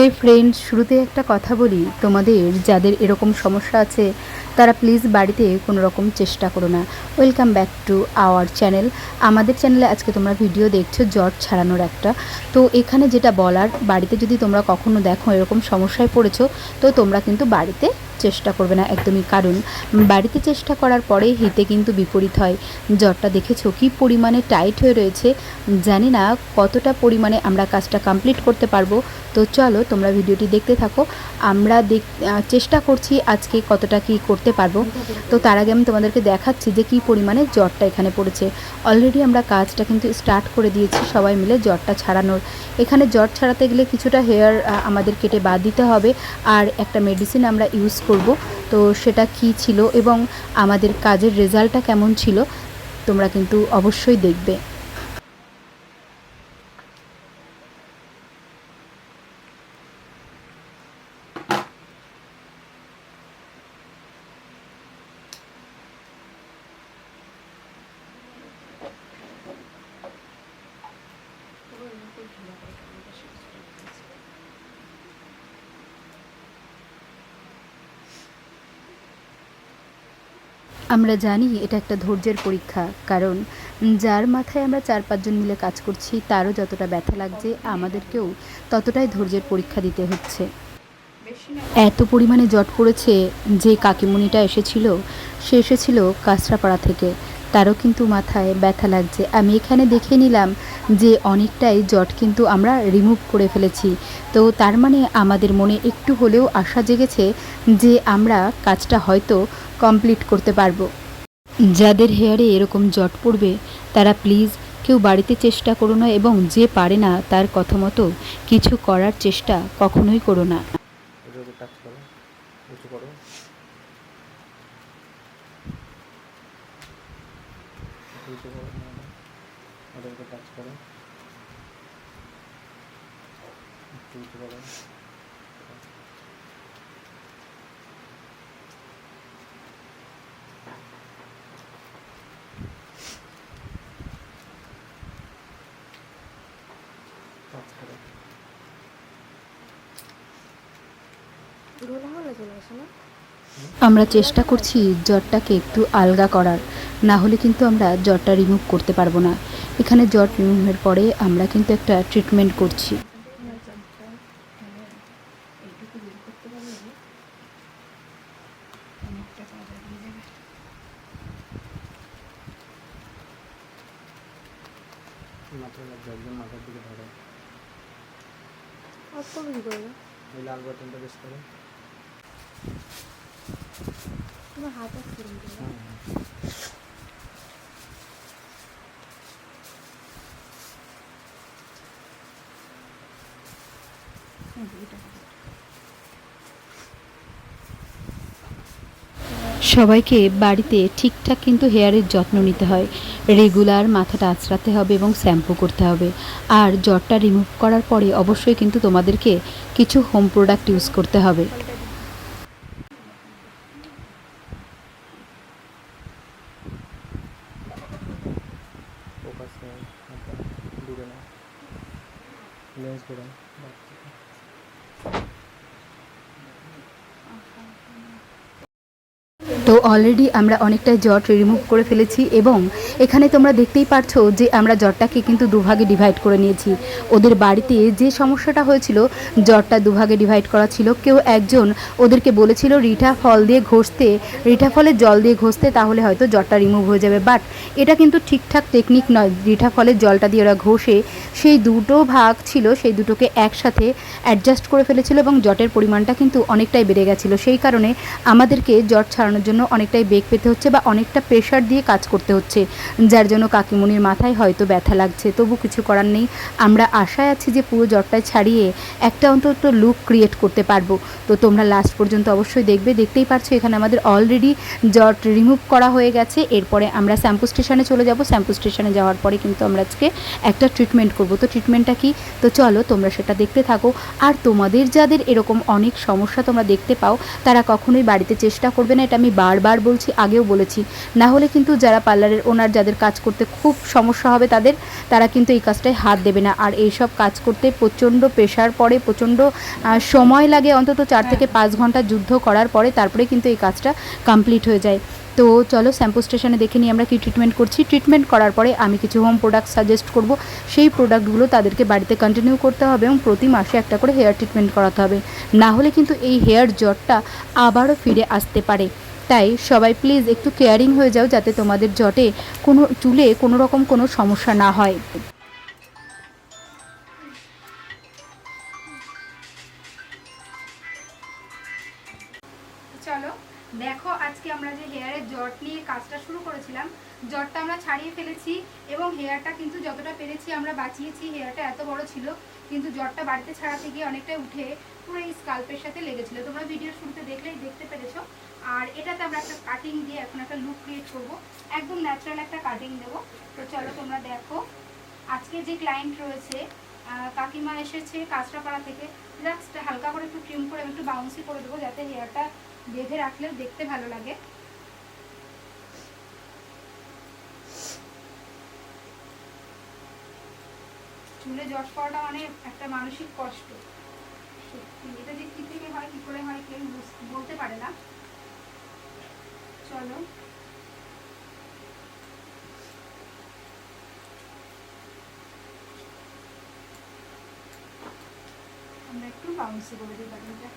হে friend শুরুতে একটা কথা বলি তোমাদের, যাদের এরকম সমস্যা আছে, তারা প্লিজ বাড়িতে কোনো রকম চেষ্টা করো না। Welcome back to our channel আমাদের চ্যানেলে আজকে তোমরা ভিডিও দেখছ জ্বর ছাড়ানোর একটা। তো এখানে যেটা বলার, বাড়িতে যদি তোমরা কখনো দেখো এরকম সমস্যায় পড়েছো, তো তোমরা কিন্তু বাড়িতে চেষ্টা করবে না একদমই। কারণ বাড়িতে চেষ্টা করার পরে হিতে কিন্তু বিপরীত হয়। জ্বরটা দেখেছ কি পরিমাণে টাইট হয়ে রয়েছে? জানি না কতটা পরিমাণে আমরা কাজটা কমপ্লিট করতে পারব। তো চলো তোমরা ভিডিওটি দেখতে থাকো। আমরা দেখ চেষ্টা করছি আজকে কতটা কি করতে পারব। তো তার আগে আমি তোমাদেরকে দেখাচ্ছি যে কি পরিমাণে জ্বরটা এখানে পড়েছে। অলরেডি আমরা কাজটা কিন্তু স্টার্ট করে দিয়েছি সবাই মিলে জ্বরটা ছাড়ানোর। এখানে জ্বর ছাড়াতে গেলে কিছুটা হেয়ার আমাদের কেটে বাদ দিতে হবে। আর একটা মেডিসিন আমরা ইউজ করব। তো সেটা কি ছিল এবং আমাদের কাজের রেজাল্টটা কেমন ছিল, তোমরা কিন্তু অবশ্যই দেখবে। আমরা জানি এটা একটা ধৈর্যের পরীক্ষা, কারণ যার মাথায় আমরা চার পাঁচজন মিলে কাজ করছি, তারও যতটা ব্যথা লাগছে, আমাদেরকেও ততটাই ধৈর্যের পরীক্ষা দিতে হচ্ছে। এত পরিমাণে জট পড়েছে যে কাকিমণিটা এসেছিল, সে এসেছিল কাঁচরাপাড়া থেকে। তারও কিন্তু মাথায় ব্যথা লাগছে। আমি এখানে দেখে নিলাম যে অনেকটাই জট কিন্তু আমরা রিমুভ করে ফেলেছি। তো তার মানে আমাদের মনে একটু হলেও আশা জেগেছে যে আমরা কাজটা হয়তো কমপ্লিট করতে পারব। যাদের হেয়ারে এরকম জট পড়বে, তারা প্লিজ কেউ বাড়িতে চেষ্টা করো না এবং যে পারে না তার কথা মতো কিছু করার চেষ্টা কখনোই করো না এটাকে টাচ করো উঁচু করো একটু উঁচু করো ওটাকে টাচ করো আমরা চেষ্টা করছি জ্বরটাকে একটু আলগা করার। না হলে কিন্তু আমরা জ্বরটা রিমুভ করতে পারব না। এখানে জ্বর রিমুভের পরে আমরা কিন্তু একটা ট্রিটমেন্ট করছি। মাথায় লাগবে একদম মাথার দিকে ধরো অত কি করবে এই লাল বাটনটা বেশ করো হাত সবাইকে বাড়িতে ঠিকঠাক কিন্তু হেয়ারের যত্ন নিতে হয়। রেগুলার মাথাটা আঁচড়াতে হবে এবং শ্যাম্পু করতে হবে। আর জ্বরটা রিমুভ করার পরে অবশ্যই কিন্তু তোমাদেরকে কিছু হোম প্রোডাক্ট ইউজ করতে হবে। তো অলরেডি আমরা অনেকটাই জট রিমুভ করে ফেলেছি এবং এখানে তোমরা দেখতেই পারছ যে আমরা জটটাকে কিন্তু দুভাগে ডিভাইড করে নিয়েছি। ওদের বাড়িতে যে সমস্যাটা হয়েছিল, জটটা দুভাগে ডিভাইড করা ছিল। কেউ একজন ওদেরকে বলেছিল, রিঠা ফল দিয়ে ঘষতে, রিঠা ফলের জল দিয়ে ঘষতে তাহলে হয়তো জটটা রিমুভ হয়ে যাবে। বাট এটা কিন্তু ঠিকঠাক টেকনিক নয়। রিঠা ফলের জলটা দিয়ে ওরা ঘষে, সেই দুটো ভাগ ছিল, সেই দুটোকে একসাথে অ্যাডজাস্ট করে ফেলেছিল এবং জটের পরিমাণটা কিন্তু অনেকটাই বেড়ে গেছিল। সেই কারণে আমাদেরকে জট ছাড়ানোর জন্য অনেকটাই বেগ পেতে হচ্ছে বা অনেকটা প্রেশার দিয়ে কাজ করতে হচ্ছে। যার জন্য কাকিমণির মাথায় হয়তো ব্যথা লাগছে। তবু কিছু করার নেই। আমরা আশায় আছি যে পুরো জ্বরটা ছাড়িয়ে একটা অন্তত লুক ক্রিয়েট করতে পারব। তো তোমরা লাস্ট পর্যন্ত অবশ্যই দেখবে। দেখতেই পারছ এখানে আমাদের অলরেডি জট রিমুভ করা হয়ে গেছে। এরপরে আমরা শ্যাম্পু স্টেশনে চলে যাব। শ্যাম্পু স্টেশনে যাওয়ার পরে কিন্তু আমরা আজকে একটা ট্রিটমেন্ট করব। তো ট্রিটমেন্টটা কি? তো চলো তোমরা সেটা দেখতে থাকো। আর তোমাদের যাদের এরকম অনেক সমস্যা তোমরা দেখতে পাও, তারা কখনোই বাড়িতে চেষ্টা করবে না। এটা আমি বার বারবার বলছি আগেও বলেছি। না হলে কিন্তু যারা পার্লারের ওনার যাদের কাজ করতে খুব সমস্যা হবে তাদের তারা কিন্তু এই কাজটায় হাত দেবে না। আর এইসব কাজ করতে প্রচণ্ড প্রেশার পড়ে প্রচণ্ড সময় লাগে অন্তত চার থেকে পাঁচ ঘণ্টা যুদ্ধ করার পরে তারপরে কিন্তু এই কাজটা কমপ্লিট হয়ে যায়। তো চলো শ্যাম্পু স্টেশনে দেখে নিই আমরা কি ট্রিটমেন্ট করছি। ট্রিটমেন্ট করার পরে আমি কিছু হোম প্রোডাক্ট সাজেস্ট করব। সেই প্রোডাক্টগুলো তাদেরকে বাড়িতে কন্টিনিউ করতে হবে এবং প্রতি মাসে একটা করে হেয়ার ট্রিটমেন্ট করাতে হবে। না হলে কিন্তু এই হেয়ার জ্বরটা আবারও ফিরে আসতে পারে। তাই সবাই প্লিজ একটু কেয়ারিং হয়ে যাও যাতে তোমাদের জটে কোনো চুলে কোনো রকম কোনো সমস্যা না হয়। চলো, দেখো আজকে আমরা যে হেয়ারের জট নিয়ে কাজটা শুরু করেছিলাম, জটটা আমরা ছাড়িয়ে ফেলেছি এবং হেয়ারটা কিন্তু যতটা পেরেছি আমরা বাঁচিয়েছি হেয়ারটা এত বড় ছিল কিন্তু জ্বরটা বাড়িতে ছাড়াতে গিয়ে অনেকটাই উঠে পুরো এই স্কাল্পের সাথে লেগেছিল। তোমরা ভিডিও শুরুতে দেখলেই দেখতে পেরেছ। আর এটাতে আমরা একটা কাটিং দিয়ে এখন একটা লুক ক্রিয়েট করব। একদম ন্যাচারাল একটা কাটিং দেবো তো চলো তোমরা দেখো। আজকে যে ক্লায়েন্ট রয়েছে কাকিমা এসেছে কাঁচরাপাড়া থেকে। জাস্ট হালকা করে একটু ট্রিম করে একটু বাউন্সি করে দেবো, যাতে হেয়ারটা বেঁধে রাখলেও দেখতে ভালো লাগে। চুলে জট পড়াটা মানে একটা মানসিক কষ্ট। এটা যে কি থেকে হয়, কি করে হয়, কেউ বলতে পারে না। চলো। আমরা একটু বাউন্সি করে দিই বাটনটা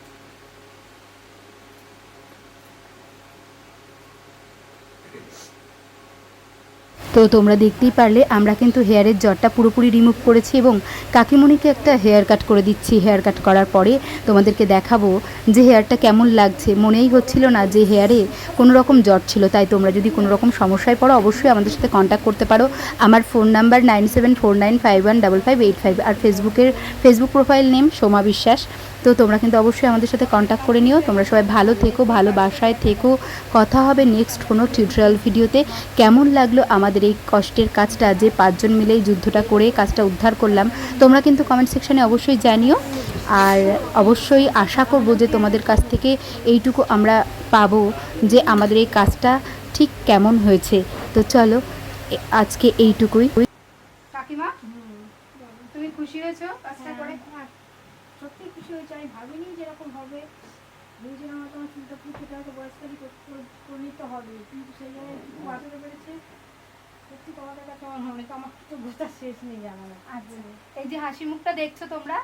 তো তোমরা দেখতেই পারলে, আমরা কিন্তু হেয়ারের জটটা পুরোপুরি রিমুভ করেছি এবং কাকিমণিকে একটা হেয়ার কাট করে দিচ্ছি হেয়ার কাট করার পরে। তোমাদেরকে দেখাবো যে হেয়ারটা কেমন লাগছে। মনেই হচ্ছিল না যে হেয়ারে কোনো রকম জট ছিল, তাই তোমরা যদি কোনো রকম সমস্যায় পড়ো, অবশ্যই আমাদের সাথে কন্ট্যাক্ট করতে পারো। আমার phone number nine seven four nine five one five eight five আর ফেসবুকের ফেসবুক প্রোফাইল নেম সোমা বিশ্বাস। তো তোমরা কিন্তু অবশ্যই আমাদের সাথে কন্ট্যাক্ট করে নিও। তোমরা সবাই ভালো থেকো ভালো বাসায় থেকো। কথা হবে নেক্সট কোনো টিউটোরিয়াল ভিডিওতে কেমন লাগল আমাদের এই কষ্টের কাজটা? যে পাঁচজন মিলেই যুদ্ধটা করে কাজটা উদ্ধার করলাম। তোমরা কিন্তু কমেন্ট সেকশানে অবশ্যই জানিও। আর অবশ্যই আশা করব যে তোমাদের কাছ থেকে এইটুকু আমরা পাবো যে আমাদের এই কাজটা ঠিক কেমন হয়েছে। তো চলো আজকে এইটুকুই। কাকিমা তুমি খুশি হয়েছো কাজটা করে? হ্যাঁ, সত্যি খুশি হয়েছে, আমি ভাবিনি যেরকম হবে। ভেবেছিলাম হয়তো আমার চুলটা কেটে হয়তো বয়স্কারই করে নিতে হবে। কিন্তু সেই জায়গায় একটু বাঁচাতে পেরেছে সত্যি তোমাদের কাছে আমার মনে তো আমার তো বোঝার শেষ নেই আমার। আচ্ছা এই যে হাসি মুখটা দেখছ তোমরা,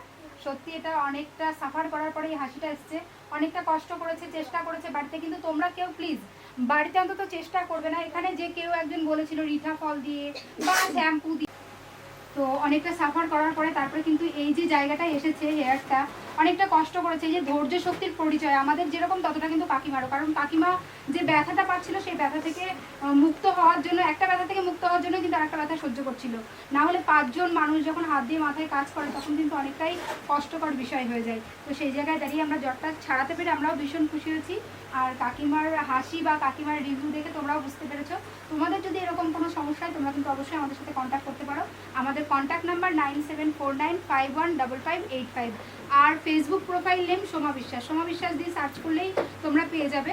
সত্যি এটা অনেকটা সাফার করার পরে এই হাসিটা এসছে। অনেকটা কষ্ট করেছে, চেষ্টা করেছে বাড়িতে, কিন্তু তোমরা কেউ প্লিজ বাড়িতে অন্তত চেষ্টা করবে না। এখানে যে কেউ একজন বলেছিল, রিঠা ফল দিয়ে বা শ্যাম্পু দিয়ে তো অনেকটা সাফার করার পরে তারপরে কিন্তু এই যে জায়গাটা এসেছে হেয়ারটা অনেকটা কষ্ট করেছে এই যে ধৈর্য শক্তির পরিচয়। আমাদের যেরকম ততটা কিন্তু কাকিমারও, কারণ কাকিমা যে ব্যথাটা পাচ্ছিল সেই ব্যথা থেকে মুক্ত হওয়ার জন্য, একটা ব্যথা থেকে মুক্ত হওয়ার জন্য কিন্তু আরেকটা ব্যথা সহ্য করছিল। না হলে পাঁচজন মানুষ যখন হাত দিয়ে মাথায় কাজ করে, তখন কিন্তু অনেকটাই কষ্টকর বিষয় হয়ে যায়। তো সেই জায়গায় দাঁড়িয়ে আমরা জ্বরটা ছাড়াতে পেরে আমরাও ভীষণ খুশি হয়েছি। আর কাকিমার হাসি বা কাকিমার রিভিউ দেখে তোমরাও বুঝতে পেরেছ। তোমাদের যদি এরকম কোনো সমস্যা হয়, তোমরা কিন্তু অবশ্যই আমাদের সাথে কন্ট্যাক্ট করতে পারো। আমাদের contact number nine seven four nine five one double five eight five আর Facebook profile name Soma Biswas. Soma Biswas দিয়ে সার্চ করলেই তোমরা পেয়ে যাবে।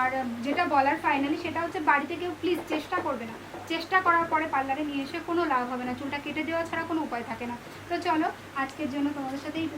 আর যেটা বলার ফাইনালি সেটা হচ্ছে বাড়িতে কেউ প্লিজ চেষ্টা করবে না। চেষ্টা করার পরে পার্লারে নিয়ে এসে কোনো লাভ হবে না। চুলটা কেটে দেওয়া ছাড়া কোনো উপায় থাকে না। তো চলো, আজকের জন্য তোমাদের সাথে এই